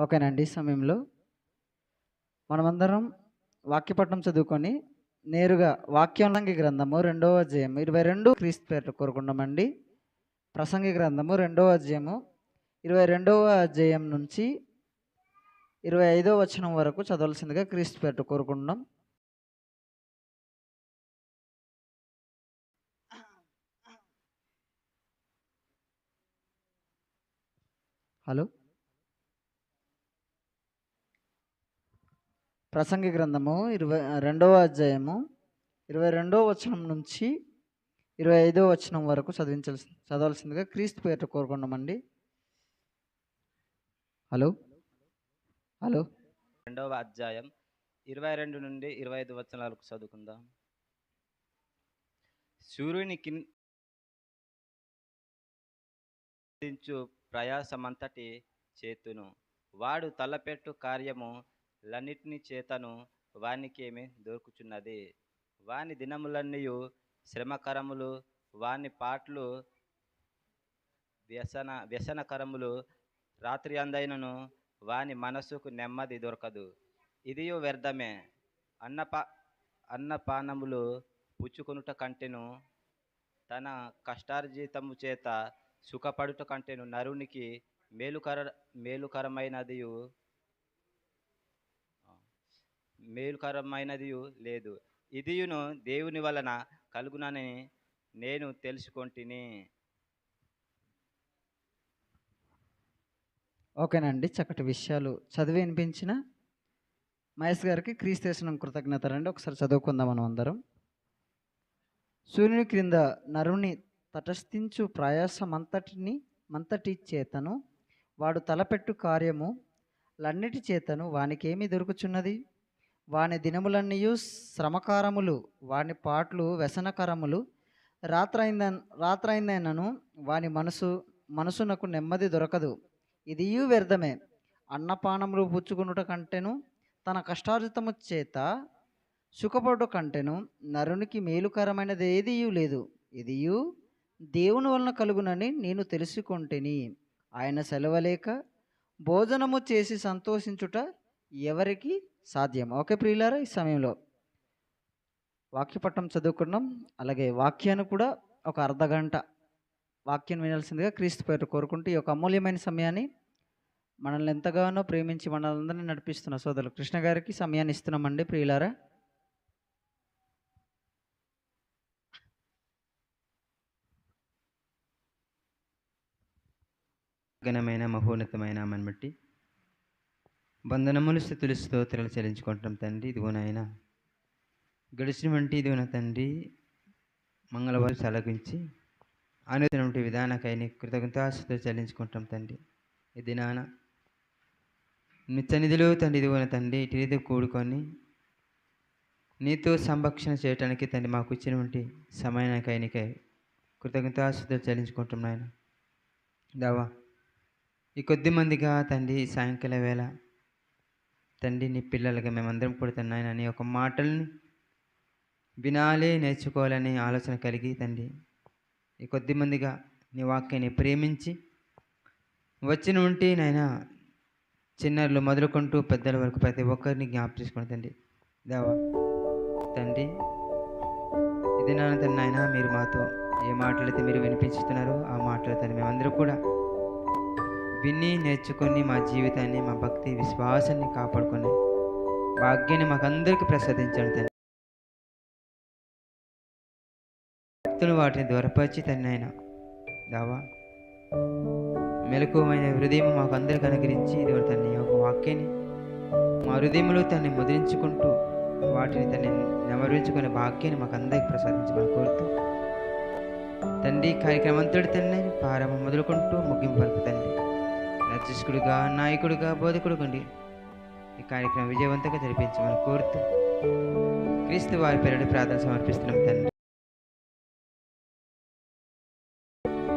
ఓకేనండి ఈ సమయంలో మనమందరం వాక్యపట్నం చదువుకొని నేరుగా వాక్యోల్లంఘి గ్రంథము రెండవ అధ్యాయం ఇరవై రెండు క్రీస్తు పేరు కోరుకున్నామండి ప్రసంగి గ్రంథము రెండవ అధ్యాయము ఇరవై రెండవ అధ్యాయం నుంచి ఇరవై ఐదవ వచనం వరకు చదవాల్సిందిగా క్రీస్తు పేరు కోరుకుంటున్నాం. హలో? ప్రసంగి గ్రంథము ఇరవై రెండవ అధ్యాయము ఇరవై రెండవ వచనం నుంచి ఇరవై ఐదవ వచనం వరకు చదివించాల్సి చదవాల్సిందిగా క్రీస్తు పేరు కోరుకున్నామండి హలో? హలో? రెండవ అధ్యాయం ఇరవై రెండు నుండి ఇరవై ఐదు వచనాలకు చదువుకుందాం. సూర్యుని కిందించు ప్రయాసమంతటి చేతును వాడు తలపెట్టు కార్యము లన్నిటిని చేతను వానికేమి దొరుకుచున్నది. వాని దినములన్నీ శ్రమకరములు వాని పాటలు వ్యసన వ్యసనకరములు రాత్రి అందైనను వాని మనసుకు నెమ్మది దొరకదు. ఇదియు వ్యర్థమే. అన్నపా అన్నపానములు పుచ్చుకొనుట కంటెను తన కష్టార్జితము చేత సుఖపడుట కంటెను నరునికి మేలుకర మేలుకరమైనదియు మేలుకరమైనదియు లేదు. ఇదియును దేవుని వలన కలుగునని నేను తెలుసుకుంటుని. ఓకేనండి చక్కటి విషయాలు చదివి వినిపించిన మహేష్ గారికి క్రీస్తేశనం కృతజ్ఞతలండి. ఒకసారి చదువుకుందాం మనం అందరం. సూర్యుని క్రింద నరుని తటస్థించు ప్రయాసమంతటిని మంతటి చేతను వాడు తలపెట్టు కార్యము లన్నిటి చేతను వానికేమి దొరుకుచున్నది? వాని దినములన్నీయు శ్రమకారములు వాని పాటలు వ్యసనకరములు. రాత్రైంద రాత్రైందైనను వాని మనసు మనసునకు నెమ్మది దొరకదు. ఇదియూ వ్యర్థమే. అన్నపానములు పుచ్చుకునుట కంటెను తన కష్టార్జితము చేత సుఖపడు కంటెను నరునికి మేలుకరమైనది ఏదియూ లేదు. ఇదియూ దేవుని వలన కలుగునని నేను తెలుసుకొంటిని. ఆయన సెలవలేక భోజనము చేసి సంతోషించుట ఎవరికి సాధ్యం. ఓకే ప్రియులారా ఈ సమయంలో వాక్యపట్టం చదువుకున్నాం. అలాగే వాక్యాన్ని కూడా ఒక అర్ధ గంట వాక్యం వినాల్సిందిగా క్రీస్తు పేరు కోరుకుంటూ ఈ యొక్క అమూల్యమైన సమయాన్ని మనల్ని ఎంతగానో ప్రేమించి మనల్ని నడిపిస్తున్న సోదరులు కృష్ణ గారికి సమయాన్ని ఇస్తున్నామండి ప్రియులారా. ఘనమైన మహోన్నతమైన ఆమెను బట్టి బంధనములు స్థుతులు స్తోత్రాలు చెల్లించుకుంటాం తండ్రి. ఇదిగో నాయన గడిచిన వంటి ఇదిగో నా తండ్రి మంగళవారం సలగించి అనుదినటువంటి విధానకైన కృతజ్ఞతాస్తుతులు చెల్లించుకుంటాం తండ్రి. ఈ దినాన నిత్యనిధిలో తండ్రి ఇదిగో తండ్రి ఇటు కూడుకొని నీతో సంభక్షణ చేయటానికి తండ్రి మాకు ఇచ్చినటువంటి సమయానికైనకై కృతజ్ఞతాస్తుతులు చెల్లించుకుంటాం నాయన. దావా ఈ కొద్ది మందిగా తండ్రి సాయంకాలం సాయంకాల వేళ తండ్రి నీ పిల్లలకి మేమందరం కూడా అని నీ ఒక మాటల్ని వినాలి నేర్చుకోవాలని ఆలోచన కలిగి తండ్రి. ఈ కొద్ది మందిగా నీ వాక్యాన్ని ప్రేమించి వచ్చిన ఉంటే నాయన చిన్నారులు మొదలుకుంటూ పెద్దల వరకు ప్రతి ఒక్కరిని జ్ఞాపం చేసుకుని తండ్రి. దేవా తండ్రి ఇది నాన్న తండ్రి నాయన మీరు మాతో ఏ మాటలైతే మీరు వినిపించుతున్నారో ఆ మాటలు తండ్రి మేమందరూ కూడా విని నేర్చుకొని మా జీవితాన్ని మా భక్తి విశ్వాసాన్ని కాపాడుకొని భాగ్యాన్ని మాకందరికీ ప్రసాదించండి తండ్రి. భక్తులు వాటిని దూరపరిచి తండ్రి ఆయన దావా మెలకువమైన హృదయం మాకు అందరికి అనుగ్రహించి ఇదివరకు తన యొక్క వాక్యాన్ని మా హృదయంలో తన్ని ముద్రించుకుంటూ వాటిని తన్ని నెమరించుకునే భాగ్యాన్ని మాకు అందరికి ప్రసాదించమని కోరుతూ తండ్రి కార్యక్రమం అంతటి తండ్రి ప్రారంభం మొదలుకుంటూ ముగింపు వరకు తండ్రి. అర్చకుడుగా నాయకుడుగా బోధకుడుగా ఈ కార్యక్రమం విజయవంతంగా జరిపించమని కోరుతూ క్రీస్తు వారి పేరుడు ప్రార్థన సమర్పిస్తున్నాం తండ్రి.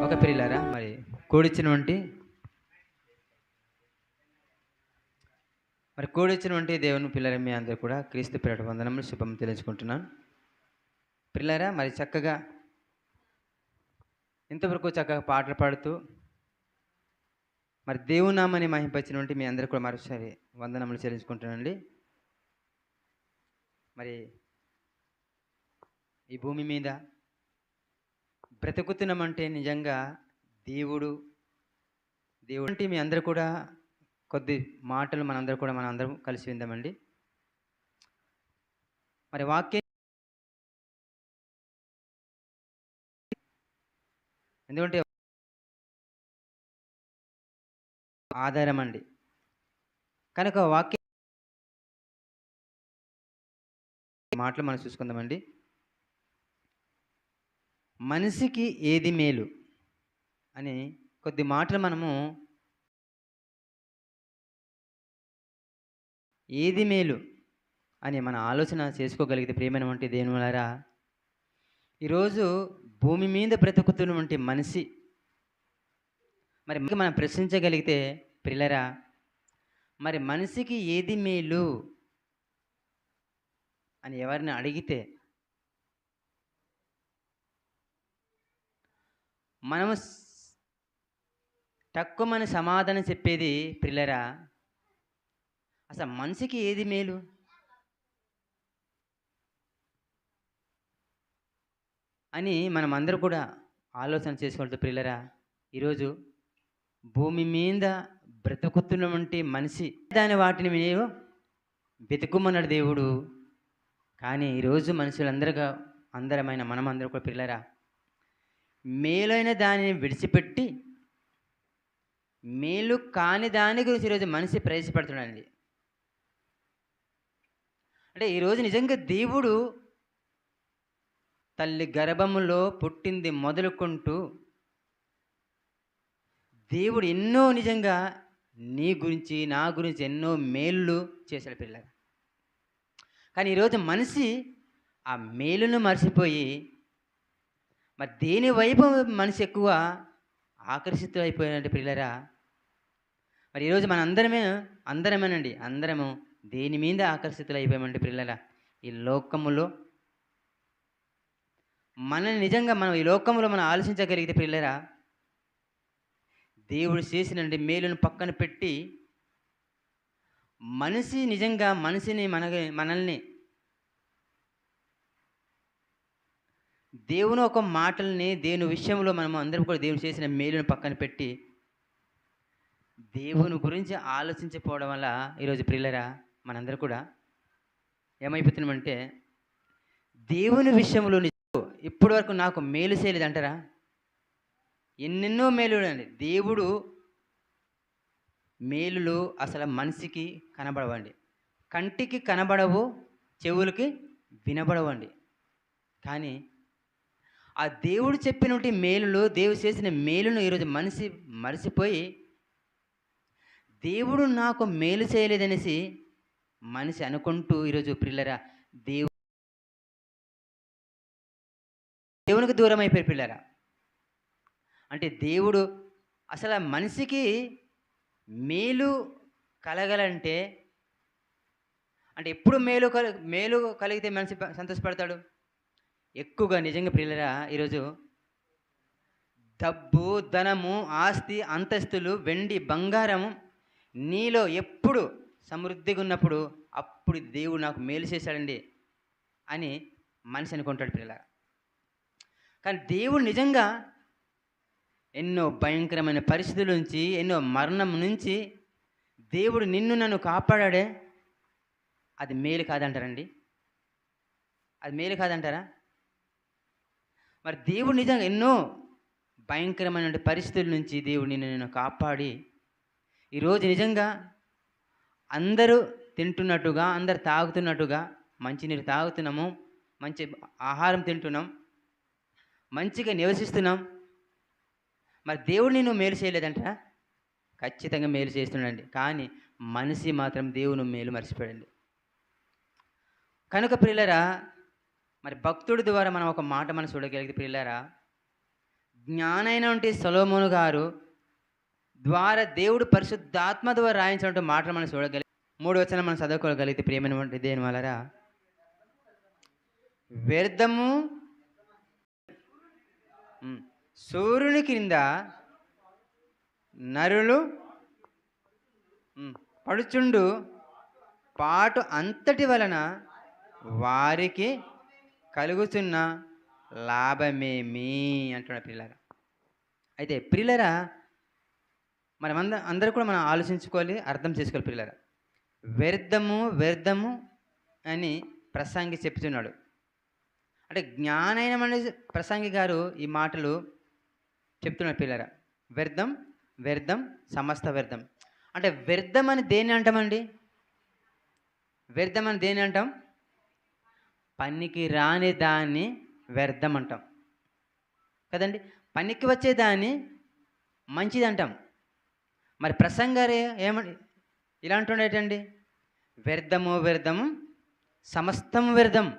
ఒక పిల్లరా మరి కూడిచ్చినటువంటి మరి కూడిచ్చినటువంటి దేవుని పిల్లల మీ అందరూ కూడా క్రీస్తు పిల్లట వందనములు శుభం తెలుసుకుంటున్నాను పిల్లరా మరి చక్కగా ఇంతవరకు చక్కగా పాటలు పాడుతూ మరి దేవుని నామని మహింపచ్చినటువంటి మీ అందరికీ కూడా మరోసారి వందనములు చెల్లించుకుంటానండి మరి ఈ భూమి మీద బ్రతుకుతున్నామంటే నిజంగా దేవుడు దేవుడు అంటే మీ అందరూ కూడా కొద్ది మాటలు మనందరూ కూడా మనం అందరం కలిసి విందామండి. మరి వాక్యం ఎందుకంటే ఆధారం అండి కనుక వాక్యం మాటలు మనం చూసుకుందామండి. మనిషికి ఏది మేలు? అని కొద్ది మాటలు మనము ఏది మేలు? అని మన ఆలోచన చేసుకోగలిగితే ప్రేమైనటువంటి దేవులారా ఈరోజు భూమి మీద బ్రతుకుతున్నటువంటి మనిషి మరి మనం ప్రశ్నించగలిగితే పిల్లరా మరి మనిషికి ఏది మేలు అని ఎవరిని అడిగితే? మనము స్- తక్కువ మన సమాధానం చెప్పేది పిల్లరా అసలు మనిషికి ఏది మేలు? అని మనం అందరూ కూడా ఆలోచన చేసుకోవాలి పిల్లరా ఈరోజు భూమి మీద బ్రతుకుతున్నటువంటి మనిషి దాని వాటిని నీవు వెతుకుమన్నాడు దేవుడు. కానీ ఈరోజు మనుషులందరిగా అందరమైన మనమందరూ కూడా పిల్లరా మేలైన దానిని విడిచిపెట్టి మేలు కాని దాని గురించి ఈరోజు మనిషి ప్రవేశపెడుతున్నాడండి. అంటే ఈరోజు నిజంగా దేవుడు తల్లి గర్భములో పుట్టింది మొదలుకుంటూ దేవుడు ఎన్నో నిజంగా నీ గురించి నా గురించి ఎన్నో మేళ్ళు చేశాడు పిల్లగా. కానీ ఈరోజు మనిషి ఆ మేలును మర్చిపోయి మరి దేని వైపు మనిషి ఎక్కువ ఆకర్షితులు అయిపోయినట్టు పిల్లరా? మరి ఈరోజు మన అందరమే అందరమేనండి అందరము దేని మీద ఆకర్షితులు అయిపోయామంటే పిల్లరా? ఈ లోకములో. మనల్ని నిజంగా మనం ఈ లోకంలో మనం ఆలోచించగలిగితే పిల్లరా? దేవుడు చేసినండి మేలును పక్కన పెట్టి మనిషి నిజంగా మనిషిని మన మనల్ని దేవుని ఒక మాటల్ని దేవుని విషయంలో మనం అందరం కూడా దేవుడు చేసిన మేలును పక్కన పెట్టి దేవుని గురించి ఆలోచించకపోవడం వల్ల ఈరోజు ప్రిల్లరా మనందరూ కూడా ఏమైపోతున్నామంటే దేవుని విషయంలో ఇప్పటివరకు ఇప్పటి వరకు నాకు మేలు చేయలేదు అంటారా ఎన్నెన్నో మేలులు అండి. దేవుడు మేలులు అసలు మనిషికి కనబడవండి. కంటికి కనబడవు చెవులకి వినబడవండి. కానీ ఆ దేవుడు చెప్పినటువంటి మేలులు దేవుడు చేసిన మేలును ఈరోజు మనిషి మరిసిపోయి దేవుడు నాకు మేలు చేయలేదనేసి మనిషి అనుకుంటూ ఈరోజు పిల్లరా దేవు దేవునికి దూరం అయిపోయారు పిల్లరా. అంటే దేవుడు అసలు మనిషికి మేలు కలగాలంటే అంటే ఎప్పుడు మేలు కల మేలు కలిగితే మనిషి సంతోషపడతాడు? ఎక్కువగా నిజంగా ప్రియులరా ఈరోజు డబ్బు ధనము ఆస్తి అంతస్తులు వెండి బంగారము నీలో ఎప్పుడు సమృద్ధిగా ఉన్నప్పుడు అప్పుడు దేవుడు నాకు మేలు చేశాడండి అని మనిషి అనుకుంటాడు పిల్లల కానీ దేవుడు నిజంగా ఎన్నో భయంకరమైన పరిస్థితుల నుంచి ఎన్నో మరణం నుంచి దేవుడు నిన్ను నన్ను కాపాడాడే? అది మేలు కాదంటారండి. అది మేలు కాదంటారా? మరి దేవుడు నిజంగా ఎన్నో భయంకరమైన పరిస్థితుల నుంచి దేవుడు నిన్ను నేను కాపాడి ఈరోజు నిజంగా అందరూ తింటున్నట్టుగా అందరు తాగుతున్నట్టుగా మంచినీరు తాగుతున్నాము మంచి ఆహారం తింటున్నాం మంచిగా నివసిస్తున్నాం మరి దేవుడు నిన్ను మేలు చేయలేదంట? ఖచ్చితంగా మేలు చేస్తున్నాడండి. కానీ మనిషి మాత్రం దేవుని మేలు మర్చిపోయాడండి. కనుక ప్రిల్లరా మరి భక్తుడి ద్వారా మనం ఒక మాట మనం చూడగలిగితే ప్రిల్లరా జ్ఞానైన వంటి సొలోమోను గారు ద్వారా దేవుడు పరిశుద్ధాత్మ ద్వారా రాయించినటువంటి మాటలు మనం చూడగలిగి మూడు వచ్చిన మనం చదువుకోగలిగితే ప్రియమైనటువంటి దేని వలరా వ్యర్థము సూర్యుని క్రింద నరులు పడుచుండు. పాటు అంతటి వలన వారికి కలుగుతున్న లాభమేమి? అంటున్నారు పిల్లరా అయితే పిల్లరా మనం అంద అందరూ కూడా మనం ఆలోచించుకోవాలి అర్థం చేసుకోవాలి పిల్లరా వ్యర్థము వ్యర్థము అని ప్రసంగి చెప్తున్నాడు. అంటే జ్ఞానైన ప్రసంగి గారు ఈ మాటలు చెప్తున్నాడు పిల్లరా. వ్యర్థం వ్యర్థం సమస్త వ్యర్థం. అంటే వ్యర్థం అని దేన్ని అంటామండి వ్యర్థం అని దేన్ని అంటాం? పనికి రాని దాన్ని వ్యర్థం అంటాం. కదండి? పనికి వచ్చే దాన్ని మంచిది అంటాం. మరి ప్రసంగారే ఏమని ఇలా అంటుండేటండి వ్యర్థము వ్యర్థము సమస్తం వ్యర్థం.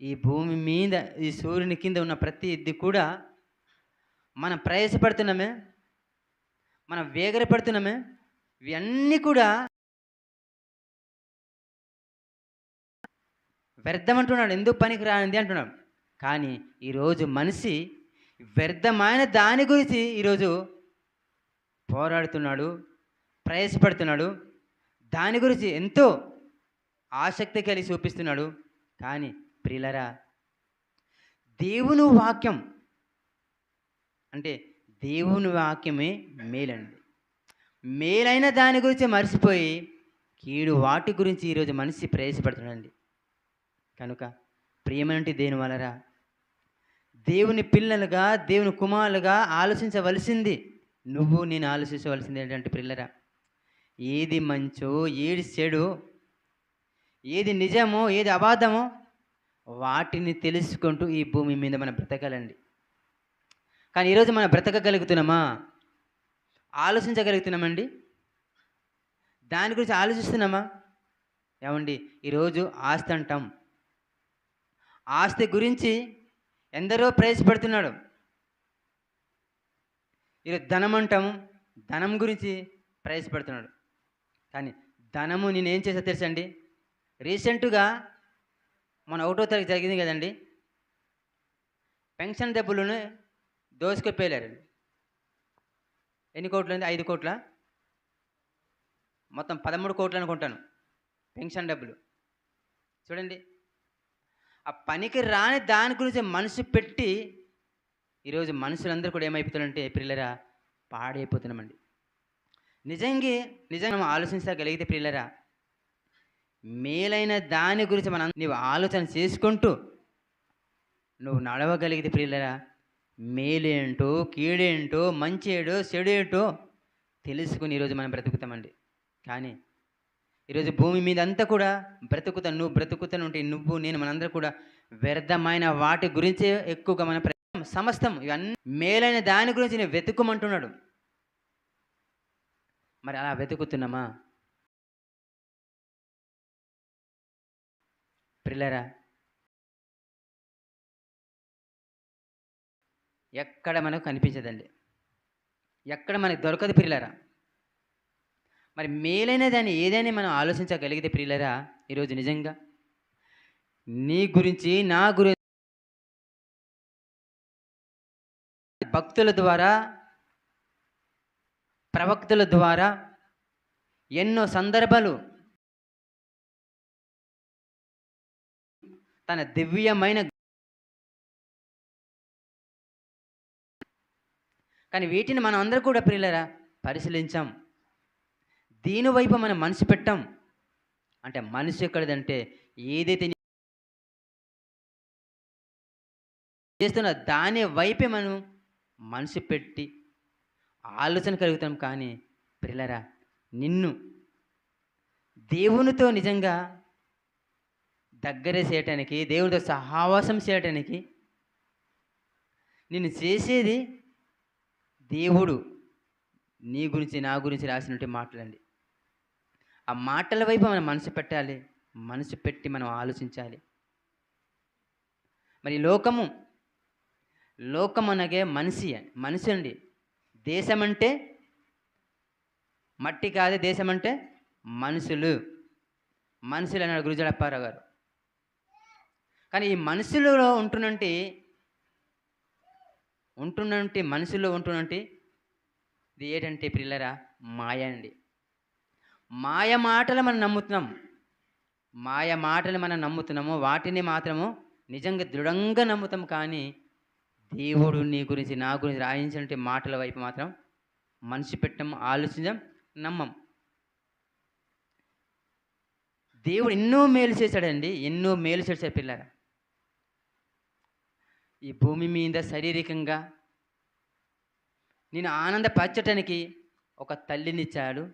ఈ భూమి మీద ఈ సూర్యుని కింద ఉన్న ప్రతి ఇది కూడా మనం ప్రయాసపడుతున్నామే మనం వేగరపడుతున్నామే ఇవన్నీ కూడా వ్యర్థం అంటున్నాడు ఎందుకు పనికి రానిది అంటున్నాడు. కానీ ఈరోజు మనిషి వ్యర్థమైన దాని గురించి ఈరోజు పోరాడుతున్నాడు ప్రయాసపడుతున్నాడు. దాని గురించి ఎంతో ఆసక్తి కలిగి చూపిస్తున్నాడు. కానీ ప్రిలరా దేవుని వాక్యం అంటే దేవుని వాక్యమే మేలండి. మేలైన దాని గురించి మర్చిపోయి కీడు వాటి గురించి ఈరోజు మనిషి ప్రయాసపడుతున్నాడండి. కనుక ప్రియమంటే దేని వలరా దేవుని పిల్లలుగా దేవుని కుమారులుగా ఆలోచించవలసింది నువ్వు నేను ఆలోచించవలసింది ఏంటంటే పిల్లరా ఏది మంచో ఏది చెడు ఏది నిజమో ఏది అబాధమో వాటిని తెలుసుకుంటూ ఈ భూమి మీద మనం బ్రతకాలండి. కానీ ఈరోజు మనం బ్రతకగలుగుతున్నామా? ఆలోచించగలుగుతున్నామండి? దాని గురించి ఆలోచిస్తున్నామా? ఏమండి ఈరోజు ఆస్తి అంటాం. ఆస్తి గురించి ఎందరో ప్రయాసపడుతున్నాడు ఈరోజు ధనం అంటాము ధనం గురించి ప్రయాసపడుతున్నాడు కానీ ధనము నేనేం చేసా తెలుసండి? రీసెంట్గా మన ఒకటో తారీఖు జరిగింది కదండి. పెన్షన్ డబ్బులను దోసుకుపోయారు ఎన్ని కోట్లు ఉంది ఐదు కోట్ల? మొత్తం పదమూడు కోట్లు అనుకుంటాను పెన్షన్ డబ్బులు. చూడండి ఆ పనికి రాని దాని గురించి మనసు పెట్టి ఈరోజు మనుషులందరూ కూడా ఏమైపోతున్నారంటే పిల్లరా పాడైపోతున్నామండి. నిజంగా నిజంగా మనం ఆలోచించగలిగితే పిల్లరా మేలైన దాని గురించి మనం నీవు ఆలోచన చేసుకుంటూ నువ్వు నడవగలిగితే పిల్లరా మేలేంటో కీడేంటో మంచి చెడేటో తెలుసుకుని ఈరోజు మనం బ్రతుకుతామండి. కానీ ఈరోజు భూమి మీద అంతా కూడా బ్రతుకుతా నువ్వు బ్రతుకుతాను ఉంటే నువ్వు నేను మనందరూ కూడా వ్యర్థమైన వాటి గురించే ఎక్కువగా మన సమస్తం ఇవన్నీ మేలైన దాని గురించి నేను వెతుకుమంటున్నాడు. మరి అలా వెతుకుతున్నామా? పిల్లరా ఎక్కడ మనకు కనిపించదండి. ఎక్కడ మనకు దొరకదు ప్రియులరా. మరి మేలైన దాన్ని ఏదైనా మనం ఆలోచించగలిగితే ప్రియులరా ఈరోజు నిజంగా? నీ గురించి నా గురించి భక్తుల ద్వారా ప్రవక్తుల ద్వారా ఎన్నో సందర్భాలు తన దివ్యమైన కానీ వీటిని మనం అందరూ కూడా ప్రియులరా పరిశీలించాం. దీని వైపు మనం మనసు పెట్టాం. అంటే మనసు ఎక్కడిదంటే ఏదైతే చేస్తున్న దాని వైపే మనం మనసు పెట్టి ఆలోచన కలుగుతాం. కానీ పిల్లరా నిన్ను దేవునితో నిజంగా దగ్గర చేయటానికి దేవునితో సహవాసం చేయటానికి నిన్ను చేసేది దేవుడు నీ గురించి నా గురించి రాసినట్టు మాటలండి ఆ మాటల వైపు మనం మనసు పెట్టాలి మనసు పెట్టి మనం ఆలోచించాలి. మరి లోకము లోకం అనగే మనిషి మనిషి అండి. దేశం అంటే మట్టి కాదే దేశం అంటే మనుషులు. మనుషులు అన్నాడు గురుజడప్పారావు గారు. కానీ ఈ మనుషులలో ఉంటున్నట్టు ఉంటున్నటువంటి మనసులో ఉంటున్నటువంటి ఇది ఏంటంటే పిల్లరా మాయ అండి. మాయ మాటలు మనం నమ్ముతున్నాం. మాయ మాటలు మనం నమ్ముతున్నాము. వాటిని మాత్రము నిజంగా దృఢంగా నమ్ముతాం కానీ దేవుడు నీ గురించి నా గురించి రాయించినటువంటి మాటల వైపు మాత్రం మనసు పెట్టం ఆలోచించం నమ్మం. దేవుడు ఎన్నో మేలు చేశాడండి. ఎన్నో మేలు చేశాడు పిల్లరా ఈ భూమి మీద శారీరకంగా నేను ఆనందపరచటానికి ఒక తల్లినిచ్చాడు.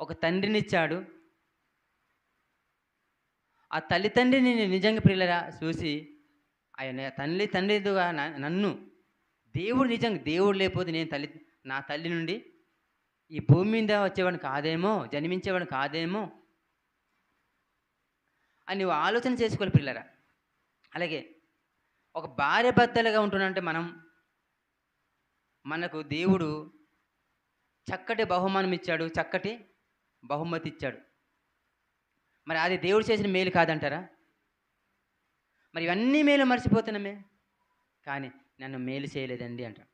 ఒక తండ్రినిచ్చాడు. ఆ తల్లి తండ్రి నేను నిజంగా ప్రియులరా చూసి ఆయన తల్లి తండ్రిగా నన్ను దేవుడు నిజంగా దేవుడు లేకపోతే నేను తల్లి నా తల్లి నుండి ఈ భూమి మీద వచ్చేవాడిని కాదేమో జన్మించేవాడిని కాదేమో అని ఆలోచన చేసుకోవాలి పిల్లరా అలాగే ఒక భార్య భర్తలుగా ఉంటున్నంటే మనం మనకు దేవుడు చక్కటి బహుమానం ఇచ్చాడు చక్కటి బహుమతి ఇచ్చాడు. మరి అది దేవుడు చేసిన మేలు కాదంటారా? మరి ఇవన్నీ మేలు మర్చిపోతున్నామే? కానీ నన్ను మేలు చేయలేదండి అంటాడు.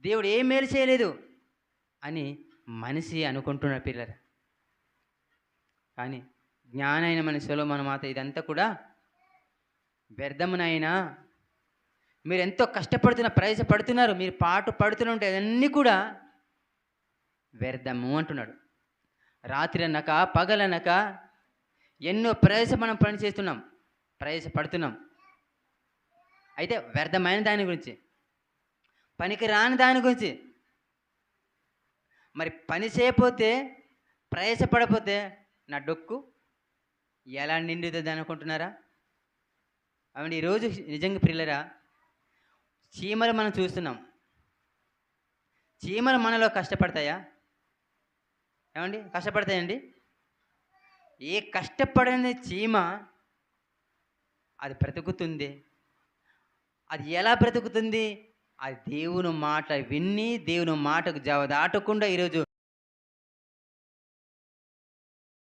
దేవుడు ఏం మేలు చేయలేదు అని మనిషి అనుకుంటున్న పిల్లలు. కానీ జ్ఞానైన మనిషిలో మన మాత ఇదంతా కూడా వ్యర్థమునైనా మీరు ఎంతో కష్టపడుతున్న ప్రయాసపడుతున్నారు మీరు పాటు పడుతుంటే అన్నీ కూడా వ్యర్థము అంటున్నాడు. రాత్రి అనక పగలనక ఎన్నో ప్రయాస మనం పని చేస్తున్నాం ప్రయాస పడుతున్నాం. అయితే వ్యర్థమైన దాని గురించి పనికి రాని దాని గురించి మరి పని చేయకపోతే ప్రయాసపడపోతే నా డొక్కు ఎలా నిండుతుంది అనుకుంటున్నారా? అవును ఈరోజు నిజంగా ప్రిల్లరా చీమలు మనం చూస్తున్నాం. చీమలు మనలో కష్టపడతాయా? ఏమండి కష్టపడతాయండి? ఏ కష్టపడని చీమ అది బ్రతుకుతుంది? అది ఎలా బ్రతుకుతుంది? అది దేవుని మాట విన్ని దేవుని మాటకు జవ దాటకుండా ఈరోజు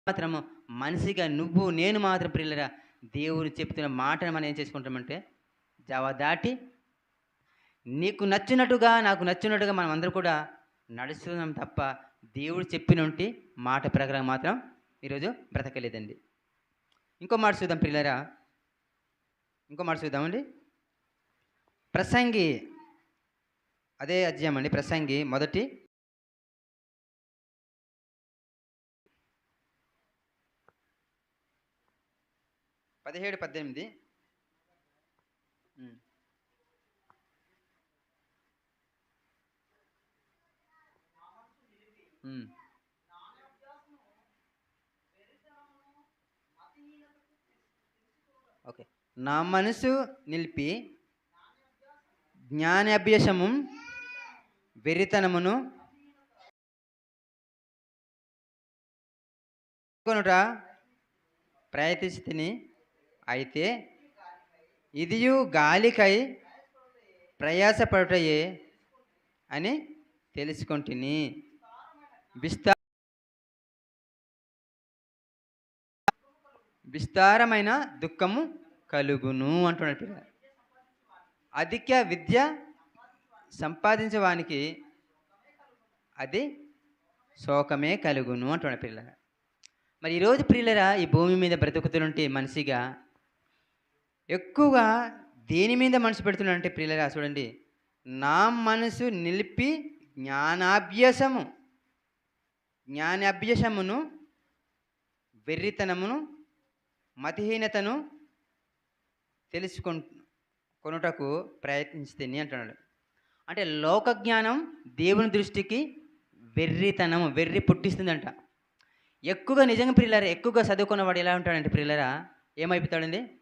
మాత్రము మనిషిగా నువ్వు నేను మాత్రం పిల్లరా దేవుడు చెప్తున్న మాటను మనం ఏం చేసుకుంటామంటే జవ దాటి నీకు నచ్చినట్టుగా నాకు నచ్చినట్టుగా మనం అందరూ కూడా నడుస్తున్నాం తప్ప దేవుడు చెప్పినట్టు మాట ప్రకారం మాత్రం ఈరోజు బ్రతకలేదండి. ఇంకో మాట చూద్దాం పిల్లరా ఇంకో మాట చూద్దామండి. ప్రసంగి అదే అధ్యాయం అండి. ప్రసంగి మొదటి పదిహేడు పద్దెనిమిది. ఓకే. నా మనసు నిలిపి జ్ఞానాభ్యాసము వెరితనమును కొనుట ప్రయత్నిస్తుని అయితే ఇదియు గాలికై ప్రయాసపడుటయే అని తెలుసుకుంటుని. విస్తా విస్తారమైన దుఃఖము కలుగును అంటున్నాడు పిల్ల అధిక విద్య సంపాదించేవానికి అది శోకమే కలుగును అంటున్నాడు పిల్లల. మరి ఈరోజు ప్రియులరా ఈ భూమి మీద బ్రతుకుతుంటే మనిషిగా ఎక్కువగా దేని మీద మనసు పెడుతున్నాడంటే ప్రియులరా చూడండి నా మనసు నిలిపి జ్ఞానాభ్యాసము. జ్ఞానాభ్యాసమును వెర్రితనమును మతిహీనతను తెలుసుకొ కొనుటకు ప్రయత్నిస్తుంది అంటున్నాడు. అంటే లోక జ్ఞానం దేవుని దృష్టికి వెర్రితనము వెర్రి పుట్టిస్తుందంట. ఎక్కువగా నిజంగా ప్రిల్లరా ఎక్కువగా చదువుకున్నవాడు ఎలా ఉంటాడంటే ప్రిల్లరా ఏమైపోతాడండి?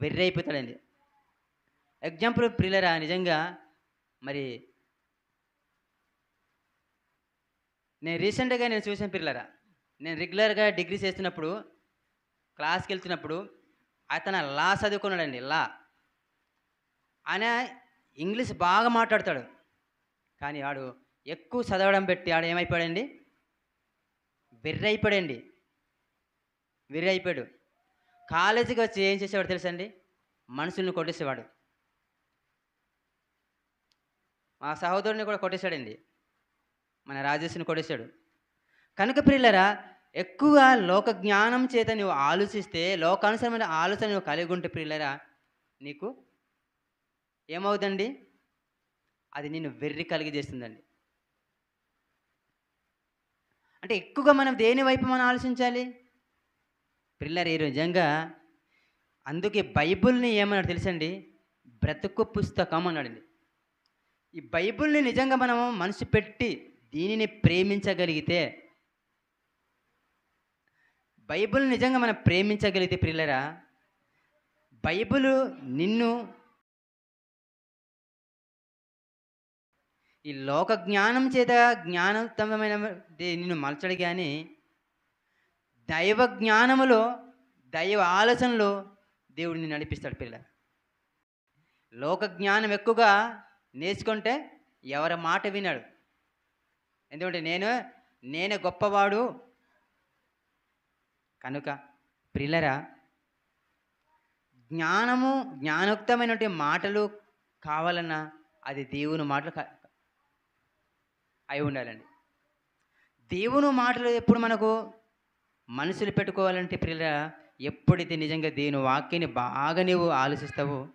వెర్రి అయిపోతాడండి ఎగ్జాంపుల్ ప్రిల్లరా నిజంగా మరి నేను రీసెంట్గా నేను చూసిన పిల్లరా నేను రెగ్యులర్గా డిగ్రీ చేస్తున్నప్పుడు క్లాస్కి వెళ్తున్నప్పుడు అతను లా చదువుకున్నాడండి లా. ఆయన ఇంగ్లీష్ బాగా మాట్లాడతాడు. కానీ వాడు ఎక్కువ చదవడం పెట్టి ఆడు ఏమైపోయాడండి? వెర్రి అయిపోయాడండి వెర్రి అయిపోయాడు కాలేజీకి వచ్చి ఏం చేసేవాడు తెలుసండి? మనుషుల్ని కొట్టేసేవాడు. మా సహోదరుని కూడా కొట్టేశాడండి. మన రాజేష్ని కొట్టేశాడు. కనుక ప్రియులరా ఎక్కువగా లోక జ్ఞానం చేత నువ్వు ఆలోచిస్తే లోకానుసరమైన ఆలోచన నువ్వు కలిగి ఉంటే ప్రియులరా నీకు ఏమవుతుందండి అది నిన్ను వెర్రి కలిగి చేస్తుందండి. అంటే ఎక్కువగా మనం దేని వైపు మనం ఆలోచించాలి? పిల్లలు ఈ నిజంగా అందుకే బైబిల్ని ఏమన్నాడు తెలుసండి? బ్రతుకు పుస్తకం అన్నాడండి. ఈ బైబిల్ని నిజంగా మనం మనసు పెట్టి దీనిని ప్రేమించగలిగితే బైబిల్ నిజంగా మనం ప్రేమించగలిగితే పిల్లరా బైబిల్ నిన్ను ఈ లోక జ్ఞానం చేత జ్ఞానోత్తమైన నిన్ను మలచడు కానీ దైవ జ్ఞానములో దైవ ఆలోచనలో దేవుడిని నడిపిస్తాడు పిల్ల లోక జ్ఞానం ఎక్కువగా నేర్చుకుంటే ఎవరి మాట వినాడు. ఎందుకంటే నేను నేనే గొప్పవాడు. కనుక ప్రిల్లరా జ్ఞానము జ్ఞానోక్తమైనటువంటి మాటలు కావాలన్నా అది దేవుని మాటలు అయి ఉండాలండి. దేవుని మాటలు ఎప్పుడు మనకు మనసులు పెట్టుకోవాలంటే ప్రియుల ఎప్పుడైతే నిజంగా దీని వాక్యాన్ని బాగా నీవు ఆలోచిస్తావో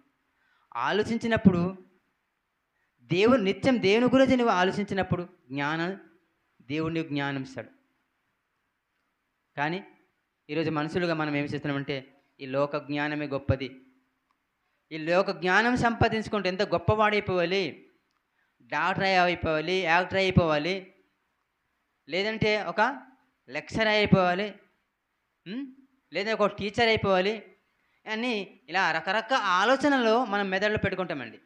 ఆలోచించినప్పుడు దేవుడు నిత్యం దేవుని గురించి నువ్వు ఆలోచించినప్పుడు జ్ఞానం దేవుడు నీకు జ్ఞానం ఇస్తాడు. కానీ ఈరోజు మనుషులుగా మనం ఏం చేస్తున్నామంటే ఈ లోక జ్ఞానమే గొప్పది. ఈ లోక జ్ఞానం సంపాదించుకుంటే ఎంత గొప్పవాడైపోవాలి డాక్టర్ అయిపోవాలి యాక్టర్ అయిపోవాలి లేదంటే ఒక లెక్చర్ అయిపోవాలి లేదా ఒక టీచర్ అయిపోవాలి. అని ఇలా రకరకాల ఆలోచనలు మనం మెదడులో పెట్టుకుంటామండి.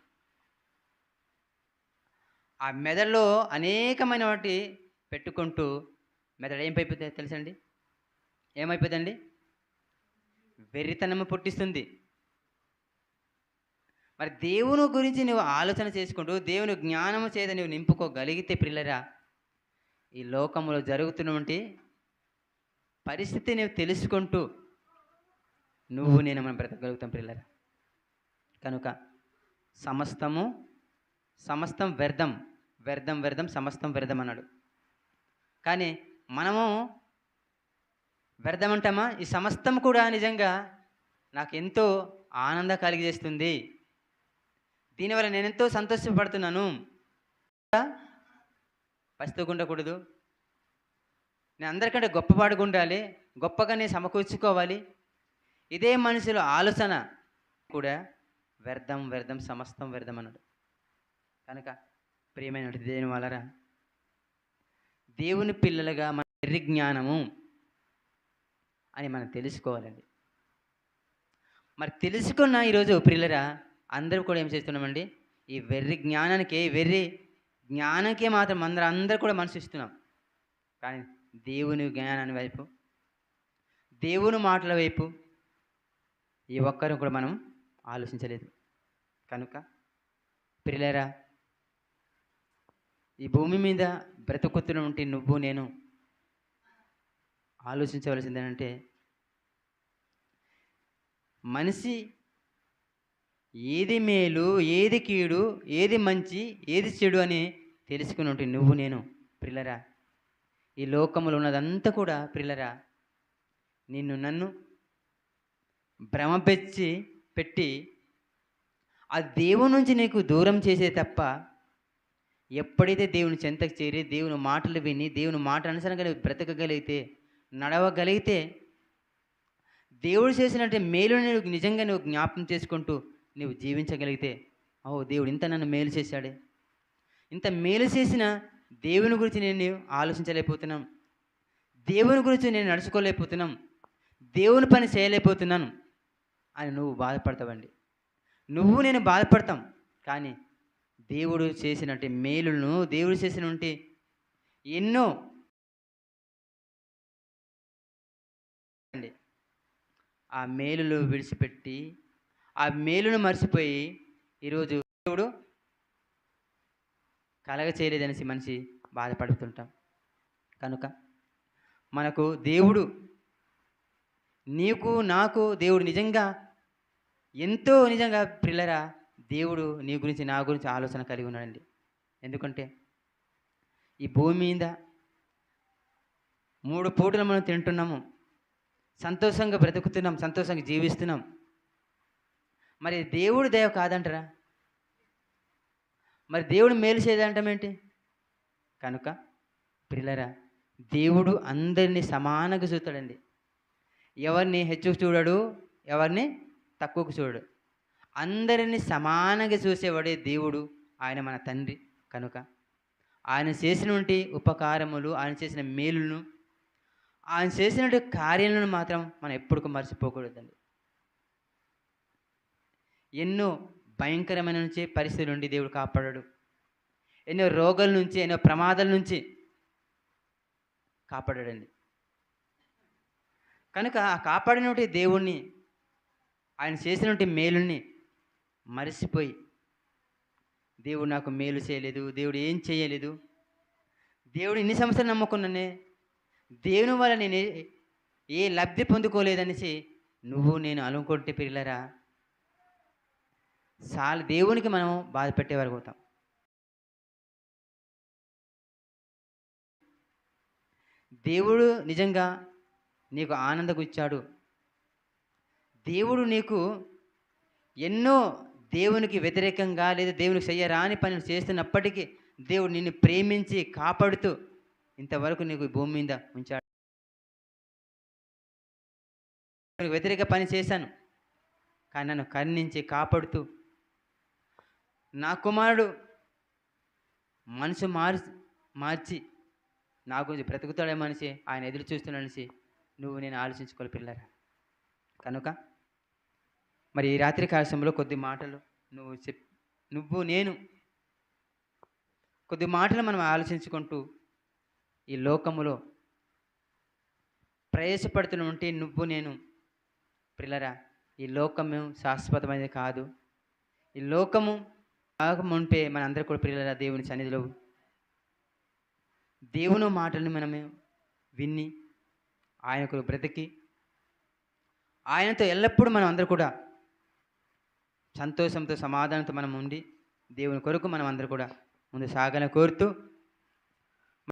ఆ మెదడులో అనేకమైన వాటి పెట్టుకుంటూ మెదడు ఏం అయిపోతుంది తెలుసండి? ఏమైపోతుందండి వెర్రితనము పుట్టిస్తుంది. మరి దేవుని గురించి నువ్వు ఆలోచన చేసుకుంటూ దేవుని జ్ఞానము చేత నువ్వు నింపుకోగలిగితే పిల్లరా ఈ లోకంలో జరుగుతున్నటువంటి పరిస్థితిని తెలుసుకుంటూ నువ్వు నేను మనం బ్రతకగలుగుతాం పిల్లలు కనుక సమస్తము సమస్తం వ్యర్థం వ్యర్థం వ్యర్థం సమస్తం వ్యర్థం అన్నాడు. కానీ మనము వ్యర్థం అంటామా? ఈ సమస్తం కూడా నిజంగా నాకు ఎంతో ఆనంద కలిగజేస్తుంది. దీనివల్ల నేను ఎంతో సంతోషపడుతున్నాను. పస్తుగా ఉండకూడదు. నేను అందరికంటే గొప్పవాడుగా ఉండాలి గొప్పగా నేను సమకూర్చుకోవాలి. ఇదే మనిషిలో ఆలోచన కూడా వ్యర్థం వ్యర్థం సమస్తం వ్యర్థం అన్నాడు. కనుక ప్రియమైన దేని వలరా దేవుని పిల్లలుగా మన వెర్రి జ్ఞానము అని మనం తెలుసుకోవాలండి. మరి తెలుసుకున్న ఈరోజు ప్రియులరా అందరూ కూడా ఏం చేస్తున్నామండి? ఈ వెర్రి జ్ఞానానికి వెర్రి జ్ఞానానికే మాత్రం అందరూ అందరూ కూడా మనసు ఇస్తున్నాం. కానీ దేవుని జ్ఞానాన్ని వైపు దేవుని మాటల వైపు ఈ ఒక్కరిని కూడా మనం ఆలోచించలేదు. కనుక పిల్లరా ఈ భూమి మీద బ్రతుకుతున్న ఉంటే నువ్వు నేను ఆలోచించవలసింది ఏంటంటే మనిషి ఏది మేలు ఏది కీడు ఏది మంచి ఏది చెడు అని తెలుసుకుని ఉంటే నువ్వు నేను పిల్లరా ఈ లోకములో ఉన్నదంతా కూడా ప్రిల్లరా నిన్ను నన్ను భ్రమపెచ్చి పెట్టి ఆ దేవుని నుంచి నీకు దూరం చేసే తప్ప ఎప్పుడైతే దేవుని చెంతకు చేరి దేవుని మాటలు విని దేవుని మాట అనుసరంగా నువ్వు బ్రతకగలిగితే నడవగలిగితే దేవుడు చేసినట్టే మేలు నువ్వు నిజంగా నువ్వు జ్ఞాపం చేసుకుంటూ నువ్వు జీవించగలిగితే ఓ దేవుడు ఇంత నన్ను మేలు చేశాడే. ఇంత మేలు చేసిన దేవుని గురించి నేను ఆలోచించలేకపోతున్నాం. దేవుని గురించి నేను నడుచుకోలేకపోతున్నాం. దేవుని పని చేయలేకపోతున్నాను అని నువ్వు బాధపడతావండి. నువ్వు నేను బాధపడతాం. కానీ దేవుడు చేసినట్టు మేలులను దేవుడు చేసినటువంటి ఎన్నో అండి. ఆ మేలులు విడిచిపెట్టి ఆ మేలును మర్చిపోయి ఈరోజు దేవుడు కలగ చేయలేదనేసి మనిషి బాధపడుతుంటాం. కనుక మనకు దేవుడు నీకు నాకు దేవుడు నిజంగా ఎంతో నిజంగా పిల్లరా దేవుడు నీ గురించి నా గురించి ఆలోచన కలిగి ఉన్నాడండి. ఎందుకంటే ఈ భూమి మీద మూడు పూటలు మనం తింటున్నాము. సంతోషంగా బ్రతుకుతున్నాం సంతోషంగా జీవిస్తున్నాం. మరి దేవుడు దయ కాదంటారా? మరి దేవుడు మేలు చేయదంటామేంటి కనుక పిల్లరా దేవుడు అందరినీ సమానంగా చూస్తాడండి. ఎవరిని హెచ్చుకు చూడడు ఎవరిని తక్కువకు చూడడు. అందరినీ సమానంగా చూసేవాడే దేవుడు ఆయన మన తండ్రి కనుక. ఆయన చేసినటువంటి ఉపకారములు ఆయన చేసిన మేలును ఆయన చేసినటువంటి కార్యాలను మాత్రం మనం ఎప్పుడు మర్చిపోకూడదండి. ఎన్నో భయంకరమైన నుంచి పరిస్థితుల నుండి దేవుడు కాపాడాడు. ఎన్నో రోగాల నుంచి ఎన్నో ప్రమాదాల నుంచి కాపాడాడండి. కనుక ఆ కాపాడినటువంటి దేవుణ్ణి ఆయన చేసినటువంటి మేలుని మరిసిపోయి దేవుడు నాకు మేలు చేయలేదు దేవుడు ఏం చేయలేదు దేవుడు ఇన్ని సంవత్సరాలు నమ్ముకున్నానే దేవుని వల్ల నేను ఏ- ఏ లబ్ధి పొందుకోలేదనేసి నువ్వు నేను అనుకుంటే పిల్లరా చాలా దేవునికి మనం బాధ పెట్టేవారు అవుతాం. దేవుడు నిజంగా నీకు ఆనందకు ఇచ్చాడు. దేవుడు నీకు ఎన్నో దేవునికి వ్యతిరేకంగా లేదా దేవునికి చెయ్యరాని పనులు చేస్తున్నప్పటికీ దేవుడు నిన్ను ప్రేమించి కాపాడుతూ ఇంతవరకు నీకు భూమి మీద ఉంచాడు. వ్యతిరేక పని చేశాను. కానీ నన్ను కరుణించి కాపాడుతూ నా కుమారుడు మనసు మారి మార్చి నా గురించి బ్రతుకుతాడే మనిషి ఆయన ఎదురు చూస్తున్నాడనేసి నువ్వు నేను ఆలోచించుకోవాలి పిల్లరా. కనుక మరి ఈ రాత్రి కాలశంలో కొద్ది మాటలు నువ్వు చెప్ నువ్వు నేను కొద్ది మాటలు మనం ఆలోచించుకుంటూ ఈ లోకములో ప్రవేశపడుతున్న ఉంటే నువ్వు నేను పిల్లరా ఈ లోకము శాశ్వతమైనది కాదు. ఈ లోకము కాకముంటే మనందరూ కూడా పిల్లల దేవుని సన్నిధిలో. దేవుని మాటలను మనమే విన్ని ఆయనకు బ్రతికి ఆయనతో ఎల్లప్పుడూ మనం అందరూ కూడా సంతోషంతో సమాధానంతో మనం ఉండి దేవుని కొరకు మనం అందరూ కూడా ముందు సాగాలని కోరుతూ